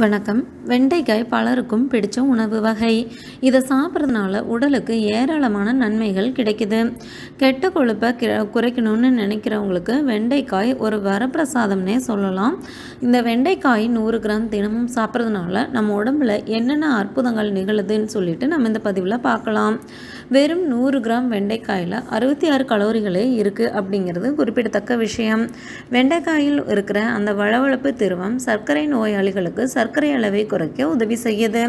வணக்கம். வெண்டைக்காய் பலருக்கும் பிடிச்ச உணவு வகை. இதை சாப்பிட்றதுனால உடலுக்கு ஏராளமான நன்மைகள் கிடைக்குது. கெட்ட கொழுப்பை குறைக்கணும்னு நினைக்கிறவங்களுக்கு வெண்டைக்காய் ஒரு வரப்பிரசாதம்னே சொல்லலாம். இந்த வெண்டைக்காய் நூறு கிராம் தினமும் சாப்பிட்றதுனால நம்ம உடம்புல என்னென்ன அற்புதங்கள் நிகழுதுன்னு சொல்லிட்டு நம்ம இந்த பதிவில் பார்க்கலாம். வெறும் நூறு கிராம் வெண்டைக்காயில் அறுபத்தி ஆறு கலோரிகளே இருக்குது அப்படிங்கிறது குறிப்பிடத்தக்க விஷயம். வெண்டைக்காயில் இருக்கிற அந்த வளவளப்பு திருவம் சர்க்கரை நோயாளிகளுக்கு சர்க்கரை அளவை குறைக்க உதவி செய்யுது.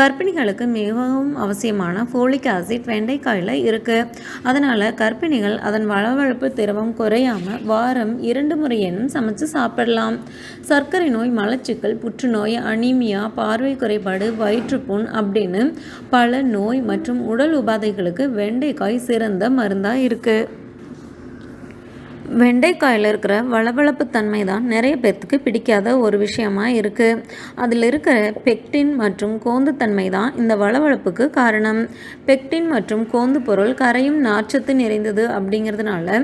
கர்ப்பிணிகளுக்கு மிகவும் அவசியமான ஃபோலிக் ஆசிட் வெண்டைக்காயில் இருக்குது அதனால் கர்ப்பிணிகள் அதன் வளவளப்பு திரவம் குறையாமல் வாரம் இரண்டு முறையேனும் சமைச்சு சாப்பிடலாம். சர்க்கரை நோய் மலச்சிக்கல் புற்றுநோய் அனீமியா பார்வை குறைபாடு வயிற்றுப்புண் அப்படின்னு பல நோய் மற்றும் உடல் உபாதைகளுக்கு வெண்டைக்காய் சிறந்த மருந்தாக இருக்குது வெண்டைக்காயில் இருக்கிற வளவளப்பு தன்மை தான் நிறைய பேர்த்துக்கு பிடிக்காத ஒரு விஷயமா இருக்குது அதில் இருக்கிற பெக்டின் மற்றும் கோந்து தன்மை தான் இந்த வளவளப்புக்கு காரணம். பெக்டின் மற்றும் கோந்து பொருள் கரையும் நார்ச்சத்து நிறைந்தது அப்படிங்கிறதுனால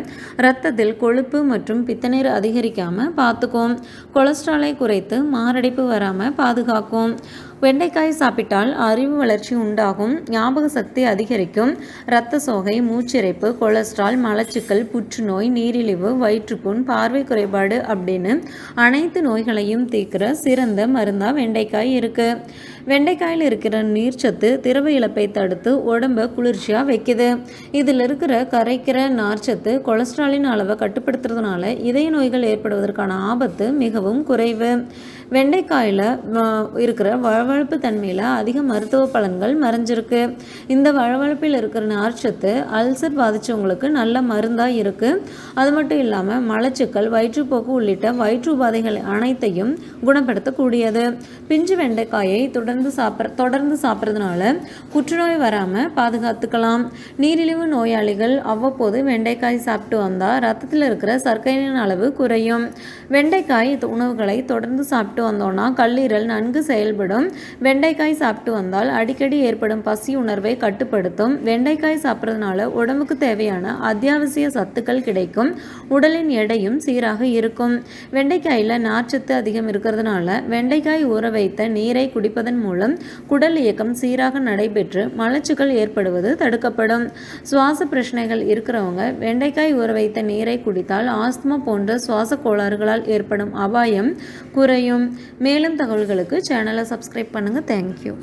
ரத்தத்தில் கொழுப்பு மற்றும் பித்தநீர் அதிகரிக்காமல் பார்த்துக்கும் கொலஸ்ட்ராலை குறைத்து மாரடைப்பு வராமல் பாதுகாக்கும். வெண்டைக்காய் சாப்பிட்டால் அறிவு வளர்ச்சி உண்டாகும் ஞாபக சக்தி அதிகரிக்கும் இரத்த சோகை மூச்சிறைப்பு கொலஸ்ட்ரால் மலச்சிக்கல் புற்றுநோய் நீரிழிவு வயிற்றுப்புண் பார்வை குறைபாடு அப்படின்னு அனைத்து நோய்களையும் தீர்க்கிற சிறந்த மருந்தாக வெண்டைக்காய் இருக்குது வெண்டைக்காயில் இருக்கிற நீர்ச்சத்து திரவ இழப்பை தடுத்து உடம்பை குளிர்ச்சியாக வைக்குது. இதில் இருக்கிற கரைக்கிற நார்ச்சத்து கொலஸ்ட்ராலின் அளவை கட்டுப்படுத்துறதுனால இதய நோய்கள் ஏற்படுவதற்கான ஆபத்து மிகவும் குறைவு. வெண்டைக்காயில் இருக்கிற வழவழப்பு தன்மையில் அதிக மருத்துவ பலன்கள் மறைஞ்சிருக்கு. இந்த வழவழப்பில் இருக்கிற நார்ச்சத்து அல்சர் பாதித்தவங்களுக்கு நல்ல மருந்தாக இருக்குது அது மட்டும் இல்லாமல் மலச்சிக்கல் வயிற்றுப்போக்கு உள்ளிட்ட வயிற்று உபாதைகள் அனைத்தையும் குணப்படுத்தக்கூடியது. பிஞ்சு வெண்டைக்காயை தொடர்ந்து சாப்பிட்ற தொடர்ந்து சாப்பிட்றதுனால புற்றுநோய் வராமல் பாதுகாத்துக்கலாம். நீரிழிவு நோயாளிகள் அவ்வப்போது வெண்டைக்காய் சாப்பிட்டு வந்தால் ரத்தத்தில் இருக்கிற சர்க்கரையின் அளவு குறையும். வெண்டைக்காய் உணவுகளை தொடர்ந்து சாப்பிட்டு வந்தோன்னா கல்லீரல் நன்கு செயல்படும். வெண்டைக்காய் சாப்பிட்டு வந்தால் அடிக்கடி ஏற்படும் பசி உணர்வை கட்டுப்படுத்தும். வெண்டைக்காய் சாப்பிட்றதுனால உடம்புக்கு தேவையான அத்தியாவசிய சத்துக்கள் கிடைக்கும். உடலின் எடையும் சீராக இருக்கும். வெண்டைக்காயில் நார்ச்சத்து அதிகம் இருக்கிறதுனால வெண்டைக்காய் ஊற வைத்த நீரை குடிப்பதன் மூலம் மூலம் குடல் இயக்கம் சீராக நடைபெற்று மலச்சுக்கள் ஏற்படுவது தடுக்கப்படும். சுவாச பிரச்சனைகள் இருக்கிறவங்க வெண்டைக்காய் ஊற வைத்த நீரை குடித்தால் ஆஸ்துமா போன்ற சுவாச கோளாறுகளால் ஏற்படும் அபாயம் குறையும். மேலும் தகவல்களுக்கு சேனலை சப்ஸ்கிரைப் பண்ணுங்கள் தேங்க்யூ